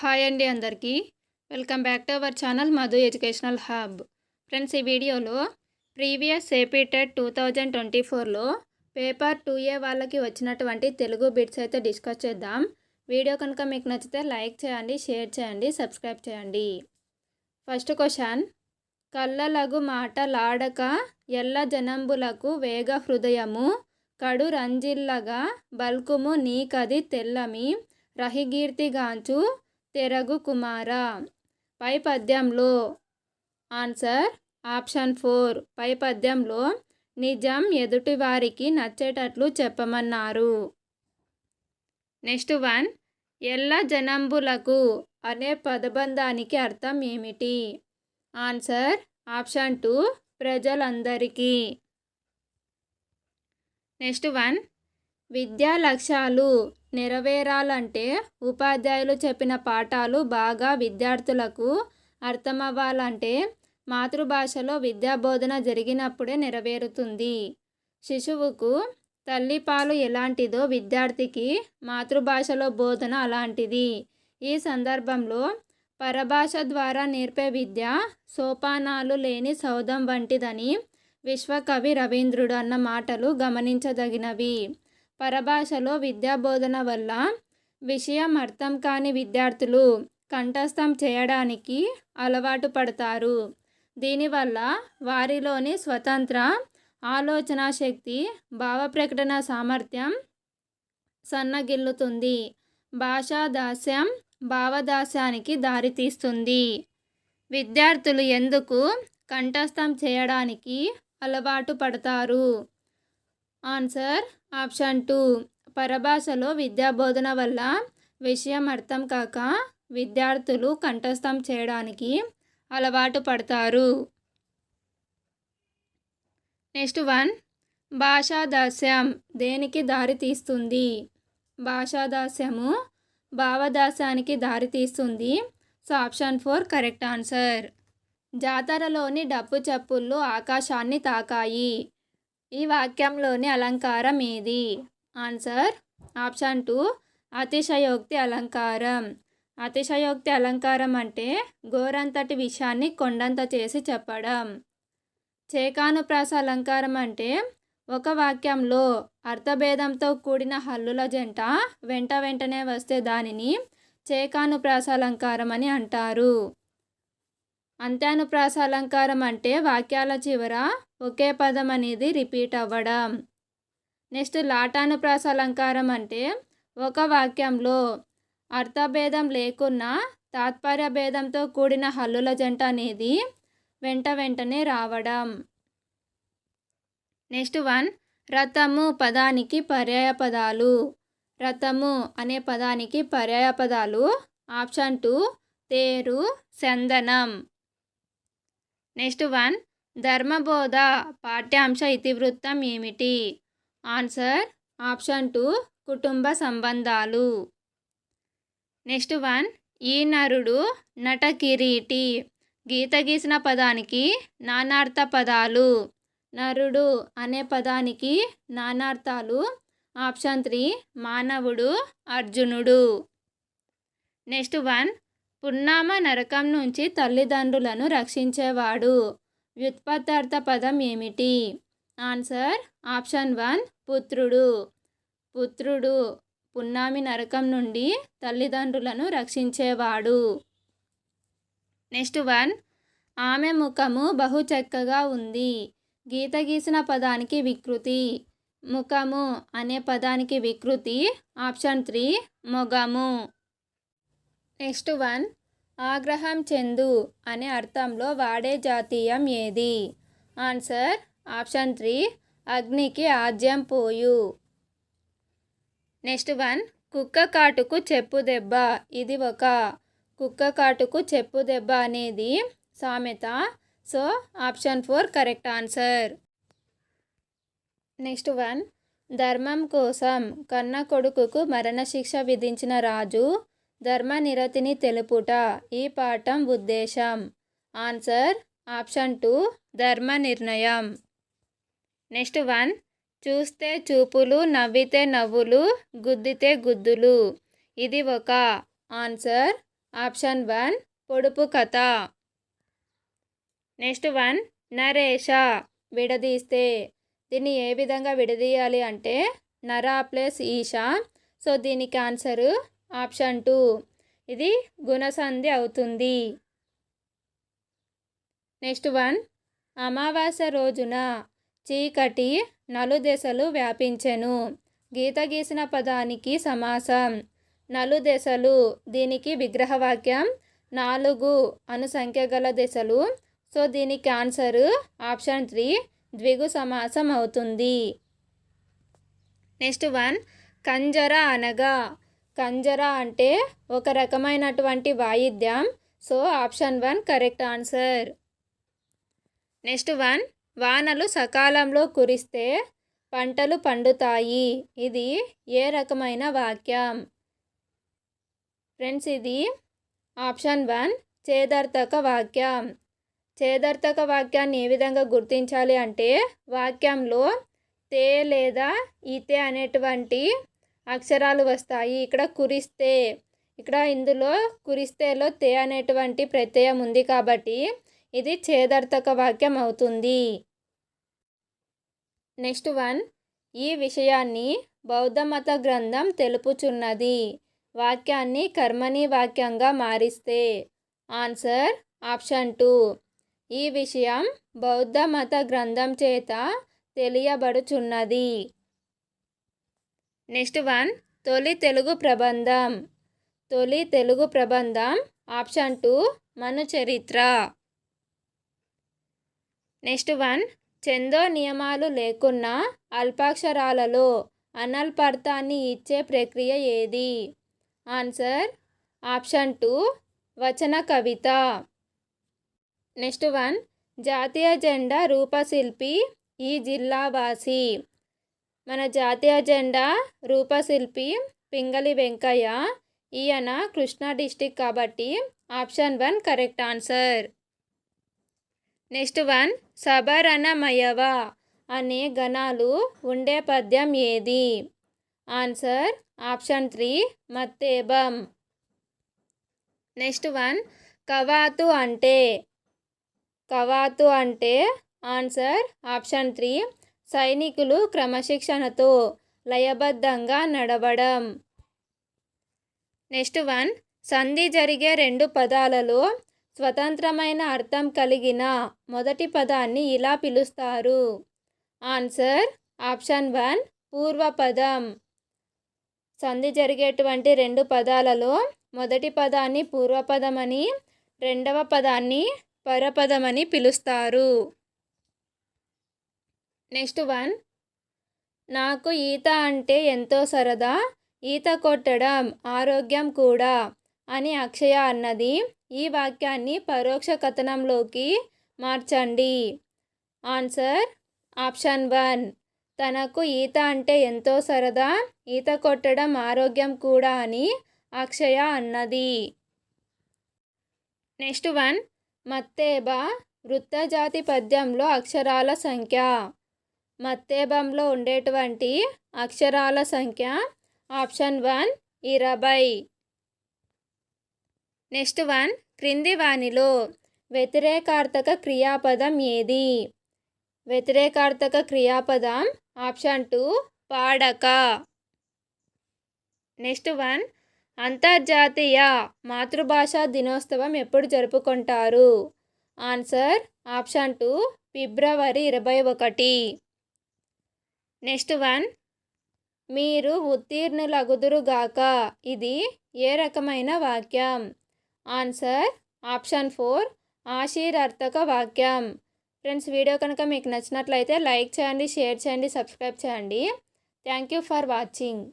Hi అండి అందరికీ. Welcome back to our channel Madhu educational hub. Friends ఈ వీడియోలో previous AP TET two thousand twenty ఫోర్లో paper two A వాళ్ళకి వచ్చినటువంటి తెలుగు బిట్స్ అయితే డిస్కస్ చేద్దాం. వీడియో కనుక మీకు నచ్చితే లైక్ చేయండి షేర్ చేయండి సబ్స్క్రైబ్ చేయండి. First question. కళ్ళలగు మాట లాడక ఎల్ల జనంబులకు వేగ హృదయము కడు రంజిల్లగా బల్కుము నీకది తెల్లమి రహిగీర్తిగాంచు తెరగు కుమార. పై పద్యంలో ఆన్సర్ ఆప్షన్ ఫోర్. పై పద్యంలో నిజం ఎదుటివారికి నచ్చేటట్లు చెప్పమన్నారు. Next one. ఎల్ల జనంబులకు అనే పదబంధానికి అర్థం ఏమిటి? Answer option two. ప్రజలందరికీ. Next one. విద్యా లక్ష్యాలు నెరవేరాలంటే ఉపాధ్యాయులు చెప్పిన పాఠాలు బాగా విద్యార్థులకు అర్థమవ్వాలంటే మాతృభాషలో విద్యాబోధన జరిగినప్పుడే నెరవేరుతుంది. శిశువుకు తల్లిపాలు ఎలాంటిదో విద్యార్థికి మాతృభాషలో బోధన అలాంటిది. ఈ సందర్భంలో పరభాష ద్వారా నేర్పే విద్య సోపానాలు లేని సౌధం వంటిదని విశ్వకవి రవీంద్రుడు అన్న మాటలు గమనించదగినవి. పరభాషలో విద్యాబోధన వల్ల విషయం అర్థం కాని విద్యార్థులు కంఠస్థం చేయడానికి అలవాటు పడతారు. దీనివల్ల వారిలోని స్వతంత్ర ఆలోచన శక్తి భావ ప్రకటన సామర్థ్యం సన్నగిల్లుతుంది. భాషాదాస్యం భావదాస్యానికి దారితీస్తుంది. విద్యార్థులు ఎందుకు కంఠస్థం చేయడానికి అలవాటు పడతారు? ఆన్సర్ ఆప్షన్ టూ పరభాషలో విద్యాబోధన వల్ల విషయం అర్థం కాక విద్యార్థులు కంఠస్థం చేయడానికి అలవాటు పడతారు. నెక్స్ట్ వన్ భాషాదాస్యం. దేనికి దారి తీస్తుంది? భాషాదాస్యము భావదాస్యానికి దారి తీస్తుంది. So option four correct answer. జాతరలోని డప్పు చప్పుళ్ళు ఆకాశాన్ని తాకాయి. ఈ వాక్యంలోని అలంకారం ఏది? ఆన్సర్ ఆప్షన్ టూ అతిశయోక్తి అలంకారం. అతిశయోక్తి అలంకారం అంటే గోరంతటి విషయాన్ని కొండంత చేసి చెప్పడం. చేకానుప్రాస అలంకారం అంటే ఒక వాక్యంలో అర్థభేదంతో కూడిన హల్లుల జంట వెంట వెంటనే వస్తే దానిని చేకానుప్రాస అలంకారం అని అంటారు. అంత్యానుప్రాస అలంకారం అంటే వాక్యాల చివర ఒకే పదం అనేది రిపీట్ అవ్వడం. నెక్స్ట్ లాటానుప్రాస అలంకారం అంటే ఒక వాక్యంలో అర్థభేదం లేకున్నా తాత్పర్య భేదంతో కూడిన హల్లుల జంట అనేది వెంట వెంటనే రావడం. నెక్స్ట్ వన్ రథము పదానికి పర్యాయ పదాలు. రథము అనే పదానికి పర్యాయ పదాలు ఆప్షన్ టూ తేరు చందనం నెక్స్ట్ వన్ ధర్మబోధ పాఠ్యాంశ ఇతివృత్తం ఏమిటి? ఆన్సర్ ఆప్షన్ టూ కుటుంబ సంబంధాలు. నెక్స్ట్ వన్ ఈ నరుడు నట కిరీటి గీత గీసిన పదానికి నానార్థ పదాలు. నరుడు అనే పదానికి నానార్థాలు. ఆప్షన్ త్రీ మానవుడు అర్జునుడు. నెక్స్ట్ వన్ పున్నామ నరకం నుంచి తల్లిదండ్రులను రక్షించేవాడు. వ్యుత్పత్తార్థ పదం ఏమిటి? ఆన్సర్ ఆప్షన్ వన్ పుత్రుడు. పుత్రుడు పున్నామి నరకం నుండి తల్లిదండ్రులను రక్షించేవాడు. నెక్స్ట్ వన్ ఆమె ముఖము బహు చక్కగా ఉంది. గీత గీసిన పదానికి వికృతి. ముఖము అనే పదానికి వికృతి. ఆప్షన్ త్రీ మొగము. నెక్స్ట్ వన్ ఆగ్రహం చెందు అనే అర్థంలో వాడే జాతీయం ఏది? ఆన్సర్ ఆప్షన్ త్రీ అగ్నికి ఆజ్యం పోయు. నెక్స్ట్ వన్ కుక్క కాటుకు చెప్పు దెబ్బ. ఇది ఒక కుక్క కాటుకు చెప్పు దెబ్బ అనేది సామెత. So option four correct answer. Next one ధర్మం కోసం కన్న కొడుకుకు మరణశిక్ష విధించిన రాజు ధర్మనిరతిని తెలుపుట ఈ పాఠం ఉద్దేశం. ఆన్సర్ ఆప్షన్ టూ ధర్మ నిర్ణయం నెక్స్ట్ వన్ చూస్తే చూపులు నవ్వితే నవ్వులు గుద్దితే గుద్దులు. ఇది ఒక. ఆన్సర్ ఆప్షన్ వన్ పొడుపు కథ. నెక్స్ట్ వన్ నరేష విడదీస్తే. దీన్ని ఏ విధంగా విడదీయాలి అంటే నరా ప్లస్ ఈషా. సో దీనికి ఆన్సరు ఆప్షన్ టూ ఇది గుణసంధి అవుతుంది. నెక్స్ట్ వన్ అమావాస్య రోజున చీకటి నలుదెసలు వ్యాపించెను. గీత గీసిన పదానికి సమాసం. నలుదెసలు దీనికి విగ్రహవాక్యం. నాలుగు అనుసంఖ్య గల దశలు. సో దీనికి ఆన్సర్ ఆప్షన్ త్రీ ద్విగు సమాసం అవుతుంది. నెక్స్ట్ వన్ కంజర అనగా కంజరా అంటే ఒక రకమైనటువంటి వాయిద్యం. So option one correct answer. Next one వానలు సకాలంలో కురిస్తే పంటలు పండుతాయి. ఇది ఏ రకమైన వాక్యం? ఫ్రెండ్స్ ఇది ఆప్షన్ వన్ చేదర్థక వాక్యం. చేదర్థక వాక్యాన్ని ఏ విధంగా గుర్తించాలి అంటే వాక్యంలో తే లేదా ఈతే అనేటువంటి అక్షరాలు వస్తాయి. ఇక్కడ కురిస్తే ఇక్కడ ఇందులో కురిస్తేలో తే అనేటువంటి ప్రత్యయం ఉంది కాబట్టి ఇది చేదర్థక వాక్యం అవుతుంది. నెక్స్ట్ వన్ ఈ విషయాన్ని బౌద్ధ మత గ్రంథం తెలుపుచున్నది. వాక్యాన్ని కర్మని వాక్యంగా మారిస్తే. Answer option two. ఈ విషయం బౌద్ధ మత గ్రంథం చేత తెలియబడుచున్నది. నెక్స్ట్ వన్ తొలి తెలుగు ప్రబంధం. తొలి తెలుగు ప్రబంధం option two Manu Charitra. Next one చందో నియమాలు లేకున్నా అల్పాక్షరాలలో అనల్పర్థాన్ని ఇచ్చే ప్రక్రియ ఏది? ఆన్సర్ ఆప్షన్ టూ వచన కవిత. నెక్స్ట్ వన్ జాతీయ జెండా రూపశిల్పి ఈ జిల్లావాసి. మన జాతీయ జెండా రూపశిల్పి పింగళి వెంకయ్య. ఈయన కృష్ణా డిస్టిక్ కాబట్టి option one correct answer. Next one సబరణమయవ అనే గణాలు ఉండే పద్యం ఏది? ఆన్సర్ ఆప్షన్ త్రీ మత్తేబం. నెక్స్ట్ వన్ కవాతు అంటే కవాతు అంటే ఆన్సర్ ఆప్షన్ త్రీ సైనికులు క్రమశిక్షణతో లయబద్ధంగా నడవడం. నెక్స్ట్ వన్ సంధి జరిగే రెండు పదాలలో స్వతంత్రమైన అర్థం కలిగిన మొదటి పదాన్ని ఇలా పిలుస్తారు. ఆన్సర్ ఆప్షన్ వన్ పూర్వపదం. సంధి జరిగేటువంటి రెండు పదాలలో మొదటి పదాన్ని పూర్వపదమని రెండవ పదాన్ని పరపదమని పిలుస్తారు. Next one. నాకు ఈత అంటే ఎంతో సరదా ఈత కొట్టడం ఆరోగ్యం కూడా అని అక్షయ అన్నది. ఈ వాక్యాన్ని పరోక్ష కథనంలోకి మార్చండి. Answer option one. తనకు ఈత అంటే ఎంతో సరదా ఈత కొట్టడం ఆరోగ్యం కూడా అని అక్షయ అన్నది. Next one. మత్తేబా వృత్తజాతి పద్యంలో అక్షరాల సంఖ్య. మత్తేబంలో ఉండేటువంటి అక్షరాల సంఖ్య ఆప్షన్ వన్ ఇరవై. నెక్స్ట్ వన్ క్రింది వానిలో వ్యతిరేకార్థక క్రియాపదం ఏది? వ్యతిరేకార్థక క్రియాపదం ఆప్షన్ టూ పాడక. నెక్స్ట్ వన్ అంతర్జాతీయ మాతృభాష దినోత్సవం ఎప్పుడు జరుపుకుంటారు? ఆన్సర్ ఆప్షన్ టూ ఫిబ్రవరి ఇరవై ఒకటి. Next one. మీరు ఉత్తీర్ణులగుదురుగాక. ఇది ఏ రకమైన వాక్యం? ఆన్సర్ ఆప్షన్ ఫోర్ ఆశీరార్థక వాక్యం. ఫ్రెండ్స్ వీడియో కనుక మీకు నచ్చినట్లయితే లైక్ చేయండి షేర్ చేయండి సబ్స్క్రైబ్ చేయండి. Thank you for watching.